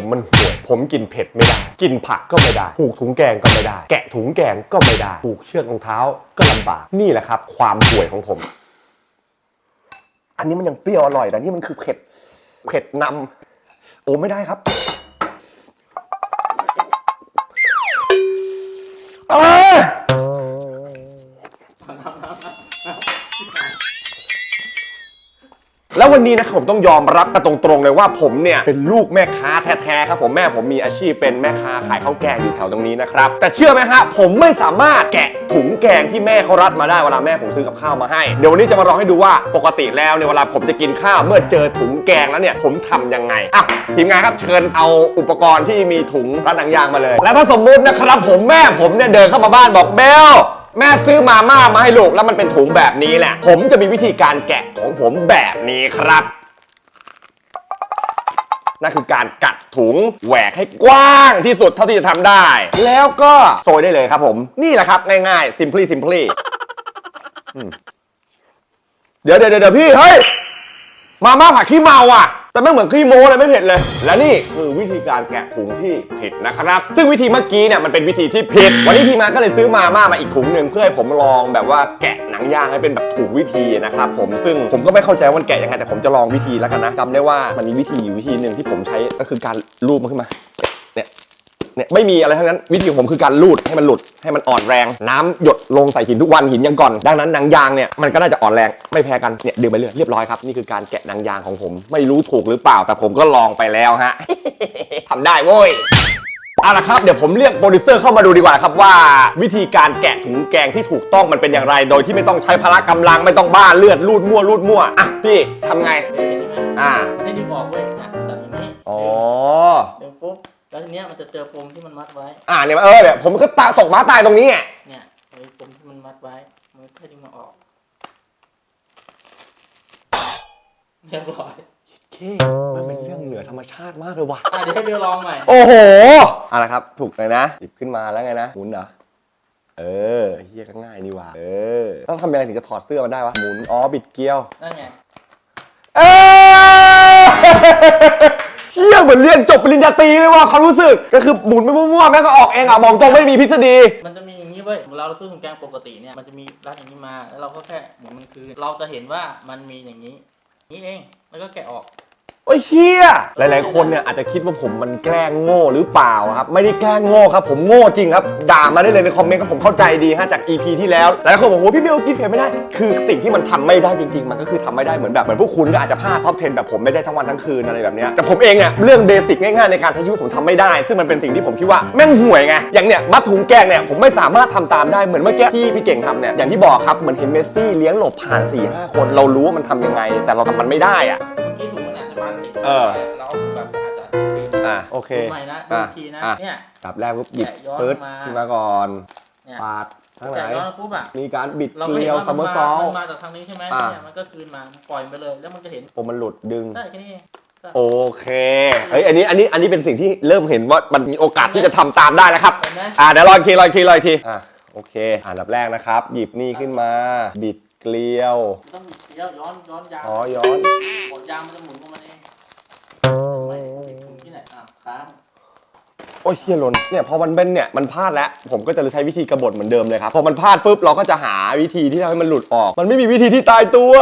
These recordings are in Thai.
ผมมันห่วยผมกินเผ็ดไม่ได้ กินผักก็ไม่ได้ ผูกถุงแกงก็ไม่ได้ แกะถุงแกงก็ไม่ได้ ผูกเชือกรองเท้าก็ลำบาก นี่แหละครับ ความห่วยของผม อันนี้มันยังเปรี้ยวอร่อยแต่นี่มันคือเผ็ด เผ็ดนำโอ้ไม่ได้ครับอ้า แล้ววันนี้นะครับผมต้องยอมรับกันตรงๆเลยว่าผมเนี่ยเป็นลูกแม่ค้าแท้ๆครับผมแม่ผมมีอาชีพเป็นแม่ค้าขายข้าวแกงอยู่แถวตรงนี้นะครับแต่เชื่อไหมฮะผมไม่สามารถแกะถุงแกงที่แม่เขารัดมาได้เวลาแม่ผมซื้อกับข้าวมาให้เดี๋ยววันนี้จะมาลองให้ดูว่าปกติแล้วเนี่ยเวลาผมจะกินข้าวเมื่อเจอถุงแกงแล้วเนี่ยผมทำยังไงอะทีมงานครับเชิญเอาอุปกรณ์ที่มีถุงรัดหนังยางมาเลย แล้วถ้าสมมุตินะครับผมแม่ผมเนี่ยเดินเข้ามาบ้านบอกเบล แม่ซื้อมาม่ามาให้ลูกแล้วมันเป็นถุงแบบนี้แหละ ผมจะมีวิธีการแกะของผมแบบนี้ครับ นั่นคือการกัดถุงแหวกให้กว้างที่สุดเท่าที่จะทำได้ แล้วก็โซยได้เลยครับผม นี่แหละครับง่ายๆ simply simply เดี๋ยวเดี๋ยวเดี๋ยวพี่ เฮ้ย มาม่าผักขี้เมาอะ แต่ไม่เหมือนขี้โม้เลยไม่เผ็ดเลย และนี่คือวิธีการแกะถุงที่ผิดนะครับ ซึ่งวิธีเมื่อกี้เนี่ยมันเป็นวิธีที่ผิด วันนี้ทีมงานก็เลยซื้อมาม่ามาอีกถุงหนึ่งเพื่อให้ผมลองแบบว่าแกะหนังย่างให้เป็นแบบถูกวิธีนะครับผมซึ่งผมก็ไม่เข้าใจว่ามันแกะยังไงแต่ผมจะลองวิธีแล้วกันนะจำได้ว่ามันมีวิธีอยู่วิธีหนึ่งที่ผมใช้ก็คือการลูบมันขึ้นมาเนี่ย เนี่ยไม่มีอะไรทั้งนั้นวิธีของผมคือการลูดให้มันหลุดให้มันอ่อนแรง น้ำหยดลงใส่หินทุกวันหินยังก่อน ดังนั้นหนังยางเนี่ยมันก็น่าจะอ่อนแรงไม่แพ้กันเนี่ยดึงไปเรื่อยเรียบร้อยครับนี่คือการแกะหนังยางของผม ไม่รู้ถูกหรือเปล่าแต่ผมก็ลองไปแล้วฮะทำได้โว้ยเอาละครับเดี๋ยวผมเรียกโปรดิวเซอร์เข้ามาดูดีกว่าครับว่า วิธีการแกะถุงแกงที่ถูกต้องมันเป็นอย่างไร โดยที่ไม่ต้องใช้พละกำลังไม่ต้องบ้าเลือดลูดมั่วลูดมั่วอะพี่ทำไงเดี๋ยวอย่างนี้นะอ่ามันให้ดึงออกเว้ยนะจับอย่างนี้อ๋อดึงปุ๊บ แล้วทีเนี้ยมันจะเจอปมที่มันมัดไว้ อ่าเนี่ยเออเนี่ยผมก็ตาตกม้าตายตรงนี้ไงเนี่ยไอ้ปมที่มันมัดไว้ มันค่อยดึงมาออกเรียบร้อยเคมันเป็นเรื่องเหนือธรรมชาติมากเลยว่ะ อะเดี๋ยวให้เบลลองใหม่ โอ้โหเอาละครับ ถูกเลยนะ หยิบขึ้นมาแล้วไงนะ หมุนเหรอ เออเฮียก็ง่ายนี่หว่าเออ ต้องทำยังไงถึงจะถอดเสื้อมันได้วะ หมุน อ๋อ บิดเกลียว นั่นไง เออ เฮียเหมือนเรียนจบปริญญาตรีเลยว่ะความรู้สึกก็คือหมุนไปมั่วๆแม่งก็ออกเองอะบอกตรงไม่มีพิษฎี มันจะมีอย่างนี้เว้ยเวลาเราซื้อถุงแกงปกติเนี่ย มันจะมีรัดอย่างนี้มา แล้วเราก็แค่หมุนมันคืน เราจะเห็นว่ามันมีอย่างนี้ นี่เอง แล้วก็แกะออก โอ้ยเฮียหลาย ๆ คนเนี่ยอาจจะคิดว่าผมมันแกล้งโง่หรือเปล่าครับ ไม่ได้แกล้งโง่ครับ ผมโง่จริงครับ ด่ามาได้เลยในคอมเมนต์ครับผมเข้าใจดีฮะจาก EP ที่แล้ว หลายคนบอกโอ้พี่เบลกินเผ็ดไม่ได้ คือสิ่งที่มันทำไม่ได้จริง ๆ มันก็คือทำไม่ได้เหมือนแบบเหมือนพวกคุณก็อาจจะพลาดท็อป10แบบผมไม่ได้ทั้งวันทั้งคืนอะไรแบบเนี้ยแต่ผมเองเนี่ยเรื่องเบสิกง่าย ๆ ในการใช้ชีวิตผมทำไม่ได้ ซึ่งมันเป็นสิ่งที่ผมคิดว่าแม่งห่วยไง อย่างเนี้ยมัดถุงแกงเนี่ยผมไม่สามารถทำตามได้เหมือนเมื่อกี้ที่พี่เก่งทำเนี่ยอย่างที่บอกครับเหมือนเห็นเมสซี่เลี้ยงหลบผ่าน4ี่ห้าคนเรารู้ว่ามันทำยังไง แต่เราทำมันไม่ได้อะ ติดเออเราแบบอาจจะปิดอะโอเค ใหม่นะดูอะอีกทีนะ อะ เนี่ยดับแรกปุ๊บหยิบแกะย้อนปึ๊ดมา ขึ้นมาก่อนเนี่ยปาดทางไหนแกะย้อนปุ๊บอะ มีการบิดเราเกก็ลีเห็นยวว่าซัมเมอร์ซอล มันมาจากทางนี้ใช่ไหมอะ เนี่ยมันก็คืนมาปล่อยไปเลย แล้วมันจะเห็นโอ้มันหลุดดึง ได้แค่นี้เองโอเคเฮ้ยอันนี้อันนี้อันนี้เป็นสิ่งที่เริ่มเห็นว่ามันมีโอกาสที่จะทำตามได้แล้วครับ เห็นไหม อ่าเดี๋ยวรออีกทีรออีกทีรออีกทีอะโอเคอ่าดับแรกนะครับ หยิบนี่ขึ้นมา บิดเกลียวต้องเดี๋ยวย้อนย้อนยางอ๋อย้อนกดยางมันจะหมุนของมันเอง ไม่ติดถุงที่ไหนอะค้างโอ้ยเชี่ยหลนเนี่ยพอมันเป็นเนี่ยมันพลาดแล้วผมก็จะใช้วิธีกบฏเหมือนเดิมเลยครับพอมันพลาดปุ๊บเราก็จะหาวิธีที่ทำให้มันหลุดออก มันไม่มีวิธีที่ตายตัว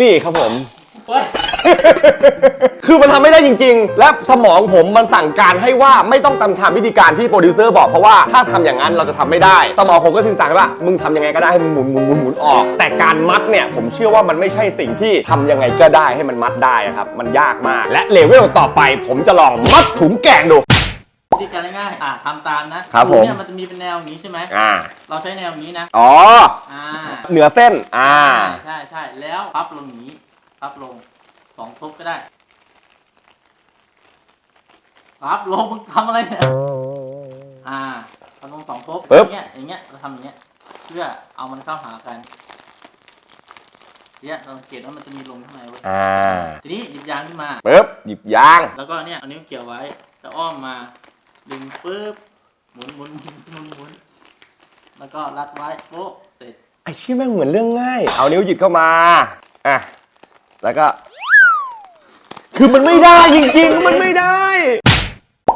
นี่ครับผม เฮ้ย คือมันทำไม่ได้จริง ๆ และสมองผมมันสั่งการให้ว่าไม่ต้องทำตามวิธีการที่โปรดิวเซอร์บอกเพราะว่าถ้าทำอย่างนั้นเราจะทำไม่ได้ สมองผมก็สื่อสารว่ามึงทำยังไงก็ได้ให้มันหมุนหมุนหมุนหมุนออก แต่การมัดเนี่ยผมเชื่อว่ามันไม่ใช่สิ่งที่ทำยังไงก็ได้ให้มันมัดได้อะครับมันยากมาก และเลเวลต่อไป ผมจะลองมัดถุงแกงดู วิธีการง่ายๆอะทำตามนะครับผมถุงเนี่ยมันจะมีเป็นแนวอย่างนี้ใช่ไหมอ่าเราใช้แนวอย่างนี้นะ อ๋ออ่าเหนือเส้นอ่า ใช่ใช่แล้วพับลงอย่างนี้ พับลง สองทุบก็ได้พับลงมึงทำอะไรเนี่ยอ่าพับลงสองทุบปึ๊บอย่างเงี้ยอย่างเงี้ยเราทำอย่างเงี้ยเพื่อเอามันเข้าหากันเนี่ยเราสังเกตว่ามันจะมีลมข้างในเว้ยอ่า ทีนี้หยิบยางขึ้นมาปึ๊บหยิบยาง แล้วก็เนี่ยเอานิ้วเกี่ยวไว้แล้วอ้อมมาดึงปึ๊บหมุนหมุนหมุนหมุนหมุนแล้วก็รัดไว้โป๊ะเสร็จไอ้ชี่แม่งเหมือนเรื่องง่าย เอานิ้วหยิบเข้ามาอะแล้วก็ คือมันไม่ได้จริงๆ มันไม่ได้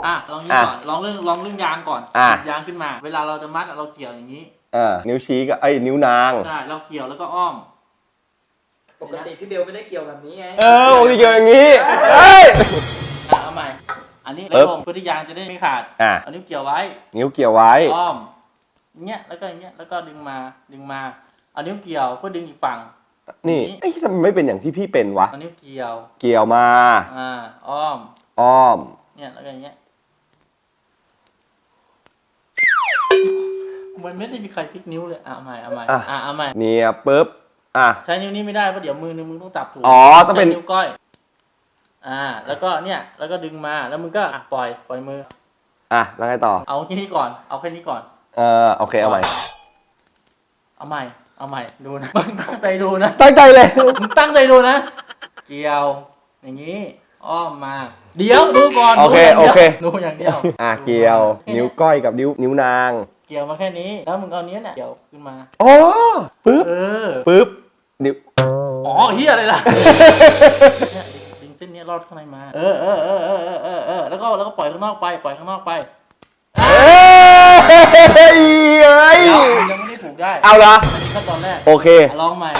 อะลองนี้อะก่อนลองเรื่องลองเรื่องยางก่อนอะ ยางขึ้นมา เวลาเราจะมัดอะเราเกี่ยวอย่างนี้อ่านิ้วชี้กับไอ้ยนิ้วนาง ใช่เราเกี่ยวแล้วก็อ้อม ปกติพี่เบลไม่ได้เกี่ยวแบบนี้ไงเออปกติเกี่ยวอย่างนี้เอ้ย อะเอาใหม่ อันนี้ปึ๊แล้วบลงเพื่อที่ยางจะได้ไม่ขาดอะเอานิ้วเกี่ยวไว้ นิ้วเกี่ยวไว้ อ้อมเงี้ยแล้วก็อย่างเงี้ยแล้วก็ดึงมาดึงมา เอานิ้วเกี่ยวเพื่อดึงอีกฝั่ง นี่ไอ้ยทำไมไม่เป็นอย่างที่พี่เป็นวะ เอานิ้วเกี่ยว เกี่ยวมา อ่า อ้อม อ้อม เนี่ยแล้วก็อย่างเงี้ย มันไม่ได้มีใครพลิกนิ้วเลยอะเอาใหม่เอาใหม่อะ อะเอาใหม่ เนี่ยปุ๊บ อะ ใช้นิ้วนี้ไม่ได้เพราะเดี๋ยวมือนึงมึงต้องจับถูกอ๋อต้องเป็น ใช้นิ้วก้อย อ่า แล้วก็เนี่ย แล้วก็ดึงมา แล้วมึงก็อะปล่อย ปล่อยมือ อะ แล้วไงต่อ เอาแค่นี้ก่อน เอาแค่นี้ก่อน เออโอเคเอาใหม่ เอาใหม่ เอาใหม่ดูนะมึงตั้งใจดูนะตั้งใจเลย มึงตั้งใจดูนะ เกี่ยว อย่างนี้ อ้อมมา เดี๋ยวดูก่อนโอเคดูย่างดียวโอเค ดูอย่างเดียวอะเกี่ยว แค่นิ้วก้อยกับนิ้วนิ้วนางเกี่ยวมาแค่นี้ แล้วมึงเอาเนี้ยเนี่ยเกี่ยวขึ้นมา อ๋อปึ๊บเออ ปึ๊บนิ้วอ๋อเฮียอะไรล่ะ เนี่ยดึงเส้นเนี้ยรอดข้างในมา เออเออเออเออเออเออเออแล้วก็แล้วก็ปล่อยข้างนอกไป ปล่อยข้างนอกไปเอ้ยเอ้ย เดี๋ยวมึงยัง ไม่ได้ผูกได้เอาละอันนี้ขั้นตอนแรกโอเค อะลองใหม่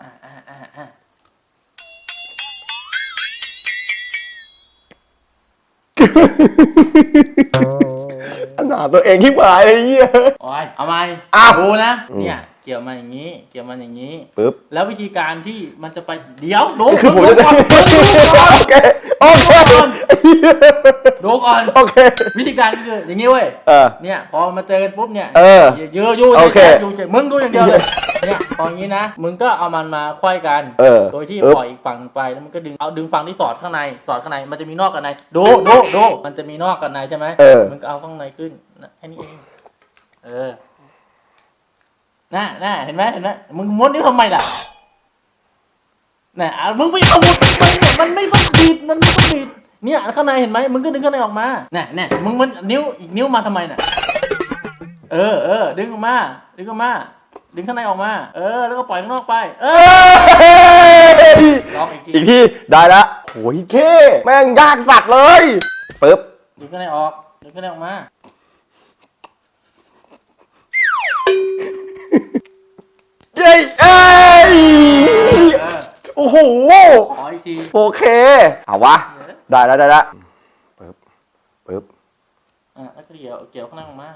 อะอะอะอะขนาดตัวเองที่หายเลยเหี้ย โอ้ยเอาใหม่อ้าว ดูนะอืมเนี่ย เกี่ยวมาอย่างนี้ เกี่ยวมาอย่างนี้ ปึ๊บ แล้ววิธีการที่มันจะไปเดี๋ยวดูคือผมดูจะก่อนดูก่อนโอเคโอเคดูก่อนโอเควิธีการก็คืออย่างนี้เว้ยเออเนี่ยพอมาเจอกันปุ๊บเนี่ยเออเยอะอยู่โอเคอยู่เฉยมึงดูอย่างเดียวเลยเนี่ยพออย่างนี้นะมึงก็เอามันมาควยกันเออโดยที่เออปล่อยอีกฝั่งไปแล้วมันก็ดึงเอาดึงฝั่งที่สอดข้างในสอดข้างในมันจะมีนอกกับในดูดูดูมันจะมีนอกกับในใช่ไหมเออมึงก็เอาข้างในขึ้นนะแค่นี้เองเออ น่าน่าเห็นไหมเห็นไหมมึงม้วนนิ้วทำไมล่ะน่ะอะมึงไปเอาหมดไปเนี่ยมันไม่ต้องบีบมันไม่ต้องบีบเนี่ยข้างในเห็นไหมมึงก็ดึงข้างในออกมาน่ะน่ะมึงมันนิ้วอีกนิ้วมาทำไมน่ะ เออเออดึงออกมา ดึงออกมา ดึงข้างในออกมา เออ แล้วก็ปล่อยข้างนอกไป เออเอ้ยลองอีกทีอีกทีได้ละโอ้ยเคแม่งยากสัตว์เลยปึ๊บดึงข้างในออกดึงข้างในออกมา เย้ยเอ้ยเออโอ้โห ขออีกทีโอเค เอาวะ ได้แล้วได้แล้วปึ๊บปึ๊บอะแล้วก็เกี่ยวเกี่ยวข้างในออกมา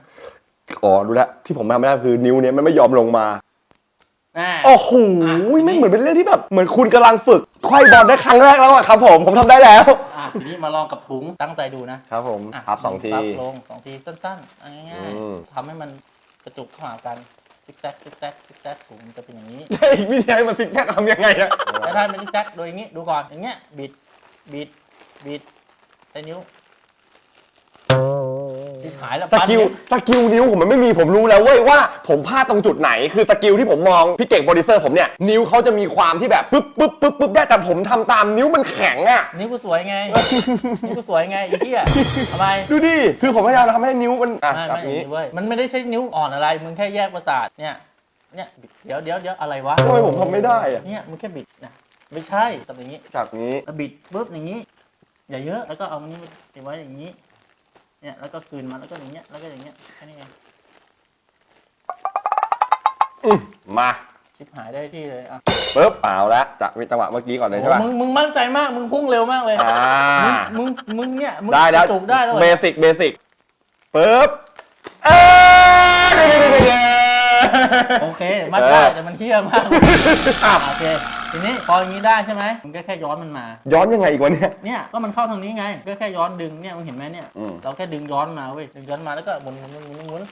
อ๋อดูแล้วที่ผมทำไม่ได้คือนิ้วเนี้ยมันไม่ยอมลงมา อ่า โอ้โหอะไม่งเหมือนเป็นเรื่องที่แบบ เหมือนคุณกำลังฝึกไขว้บอลได้ครั้งแรกแล้วอะครับผม ผมทำได้แล้ว อะทีนี้มาลองกับถุงตั้งใจดูนะครับผมอะพับสองทีพับลงสองทีสั้นๆเอาง่ายอืม ๆทำให้มันกระจุกเข้าหากัน ซิกแซกซิกแซกซิกแซกถุงมันจะเป็นอย่างนี้เฮ้ยวิธีให้มันซิกแซกทำยังไงอะแต่ถ้าเป็นซิกแซกโดยอย่างนี้ดูก่อนอย่างเงี้ยบิดบิดบิดใช้นิ้ว ที่หายแล้วสกิลสกิลนิ้วผมมันไม่มีผมรู้แล้วเว้ยว่าผมพลาดตรงจุดไหน คือสกิลที่ผมมองพี่เก่งโปรดิวเซอร์ผมเนี่ยนิ้วเขาจะมีความที่แบบปึ๊บปึ๊บปึ๊บปึ๊บได้แต่ผมทำตามนิ้วมันแข็งอะนิ้วกูสวยไง นิ้วกูสวยไงไอ้เหี้ยทำไมดูดิคือผมพยายามทำให้นิ้วมันอะไม่แบไม่บอย่างนี้นี้เว้ยมันไม่ได้ใช้นิ้วอ่อนอะไร มึงแค่แยกประสาทเนี่ยเนี่ยเดี๋ยวเดี๋ยวเดี๋ยวอะไรวะทำไมผมทำไม่ได้อะเนี่ยมึงแค่บิดนะไม่ใช่ทำอย่างนี้แบบนี้ แล้วบิดปุ๊บอย่างนี้ อย่าเยอะแล้วก็เอามันนี้มาติดไว้อย่างนี้ เนี่ยแล้วก็คืนมาแล้วก็อย่างเงี้ยแล้วก็อย่างเงี้ยแค่นี้เองอืมมาชิบหายได้ที่เลยอะปึ๊บเอาละจากจังหวะเมื่อกี้ก่อนเลยใช่ป่ะโอ้มึงมึงมั่นใจมากมึงพุ่งเร็วมากเลยอ่ามึงมึงมึงเนี่ยมึงได้แล้ว จุกได้แล้วเบเว้ยสิกเบสิกปึ๊บเอ้ย โอเคมั่นใจเออแต่มันเที่ยมากเลยอะโอเค ทีนี้พออย่างนี้ได้ใช่ไหมมึงก็แค่ย้อนมันมา ย้อนยังไงอีกวะเนี่ย เนี่ยก็มันเข้าทางนี้ไง ก็แค่ย้อนดึงเนี่ยมึงเห็นไหมเนี่ย อืม เราแค่ดึงย้อนมาเว้ยดึงย้อนมาแล้วก็หมุนหมุนหมุนหมุนหมุน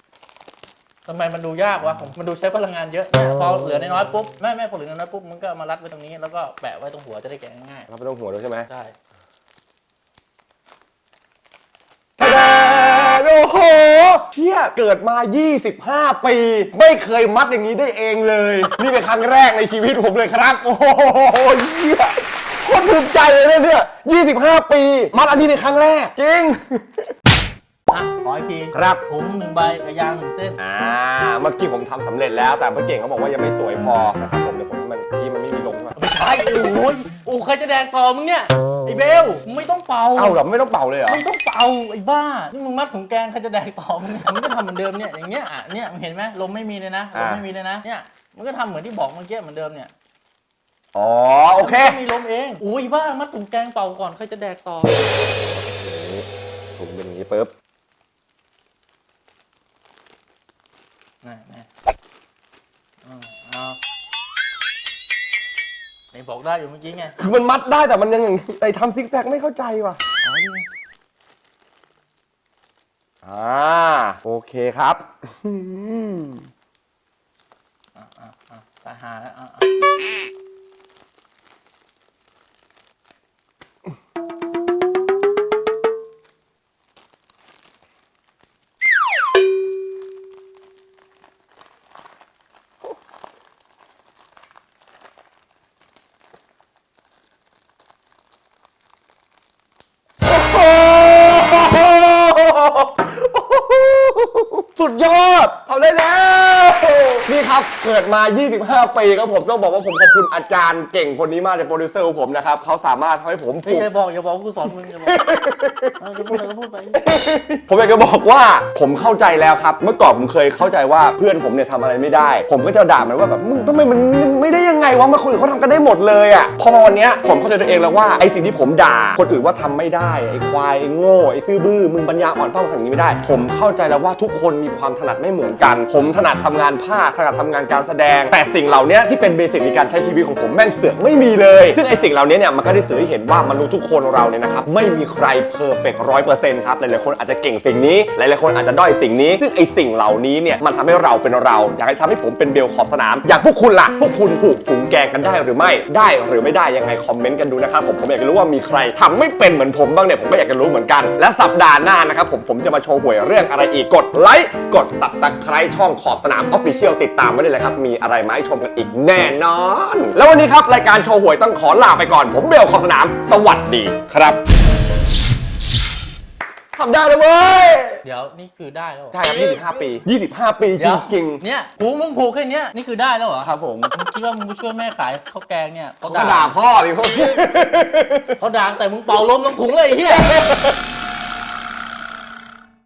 ทำไมมันดูยากวะผมมันดูใช้พลังงานเยอะเนี่ยพอเหลือน้อยๆปุ๊บไม่ไม่พอเหลือน้อยๆปุ๊บมึงก็เอามารัดไว้ตรงนี้แล้วก็แปะไว้ตรงหัวจะได้แกะง่ายเราไม่ต้องหัวด้วยใช่ไหมๆใช่ โอ้โหเที่ยเกิดมา 25 ปี ไม่เคยมัดอย่างนี้ได้เองเลย นี่เป็นครั้งแรกในชีวิตผมเลยครับ โอ้โหเที่ยโคตรภูมิใจเลยนะเนี่ย25 ปี มัดอันนี้เป็นครั้งแรก จริง อะขออีกทีครับ ถุงหนึ่งใบกับยางหนึ่งเส้น อ่า เมื่อกี้ผมทำสำเร็จแล้ว แต่เมื่อเก่งเขาบอกว่ายังไม่สวยพอนะครับผมเดี๋ยวผมมันที่มันไม่มีลงใช่ไหม ไม่ใช่โอ้ยโอ้ใครจะแดกต่อมึงเนี่ย ไอ้เบลมึงไม่ต้องเป่าเอ้าเหรอไม่ต้องเป่าเลยเหรอ ไม่ต้องเป่าไอ้บ้านี่มึงมัดถุงแกงใครจะแดกต่อมึงเนี่ยมึงก็ทำเหมือนเดิมเนี่ยอย่างเงี้ยอะเนี่ยมึงเห็นไหมลมไม่มีเลยนะลมไม่มีเลยนะเนี่ยมึงก็ทำเหมือนที่บอกเมื่อกี้เหมือนเดิมเนี่ยอ๋อโอเคมันก็มีลมเองอุ้ยบ้ามัดถุงแกงเป่าก่อนใครจะแดกต่อถุงเป็นอย่างนี้ปุ๊บนี่นี่ บอกได้อยู่เมื่อกี้ไงคือมันมัดได้แต่มันยังอย่างแต่ทำซิกแซกไม่เข้าใจว่ะอ๋อนี่ไงอ่าโอเคครับอะอะอะตายหาแล้วอะอะ สุดยอดทำได้แล้ว นี่ครับ เกิดมา 25 ปีครับผมต้องบอกว่าผมขอบคุณอาจารย์เก่งคนนี้มากในโปรดิวเซอร์ของผมนะครับเขาสามารถทำให้ผมเฮ้ยผูก อย่าบอกอย่าบอกกูสอนมึงอย่าบอกเออจะพูดอะไรก็พูดไปผมอยากจะบอกว่าผมเข้าใจแล้วครับ เมื่อก่อนผมเคยเข้าใจว่าเพื่อนผมเนี่ยทำอะไรไม่ได้ ผมก็จะด่ามันว่าแบบมึงทำไมมันมันไม่ได้ยังไงวะมาคนอื่นเขาทำกันได้หมดเลยอะพอมาวันเนี้ยผมเข้าใจตัวเองแล้วว่าไอ้สิ่งที่ผมด่า คนอื่นว่าทำไม่ได้ไอ้ควายไอ้โง่ไอ้ซื่อบื้อมึงปัญญาอ่อนเป้าทำอย่างนี้ไม่ได้ ผมเข้าใจแล้วว่าทุกคนมีความถนัดไม่เหมือนกัน ผมถนัดทำงานภาคถนัดทำงานการแสดง แต่สิ่งเหล่านี้ที่เป็นเบสิกในการใช้ชีวิตของผมแม่งเสือกไม่มีเลย ซึ่งไอสิ่งเหล่านี้เนี่ยมันก็ได้สื่อให้เห็นว่ามนุษย์ทุกคนเราเนี่ยนะครับไม่มีใครเพอร์เฟกต์ร้อยเปอร์เซ็นต์ครับหลายๆคนอาจจะเก่งสิ่งนี้หลายๆคนอาจจะด้อยสิ่งนี้ ซึ่งไอสิ่งเหล่านี้เนี่ยมันทำให้เราเป็นเรา อยากให้ทำให้ผมเป็นเบลขอบสนาม อย่างพวกคุณล่ะพวกคุณผูกถุงแกงกันได้หรือไม่ได้หรือไม่ได้ยังไงคอมเมนต์กันดูนะครับผมผมอยากรู้ว่ามีใครทำไม่เป็นเหมือนผมบ้างเนี่ยผมก็อยากจะรู้เหมือนกัน และสัปดาห์หน้านะครับผมผมจะมาโชว์หวยเรื่องอะไรอีกกดไลค์กดสับตะไคร้ช่องขอบสนามออฟฟิเชียลติดตามไว้เลยนะครับ มีอะไรมาให้ชมกันอีกแน่นอน แล้ววันนี้ครับรายการโชว์หวยต้องขอลาไปก่อน ผมเบลขอบสนาม สวัสดีครับทำได้เลยเว้ยเดี๋ยวนี่คือได้แล้วเหรอใช่ครับ25 ปี 25 ปีจเดี๋ยวริงเนี่ยผูมึงผูกแค่เนี้ยนี่คือได้แล้วเหรอๆครับผมมึงคิดว่ามึงไปช่วยแม่ขายข้าวแกงเนี่ยเขาเขาก็ด่าพ่อดิพวก เขาด่าแต่มึงเป่าลมลงถุงเลยไอ้เหี้ย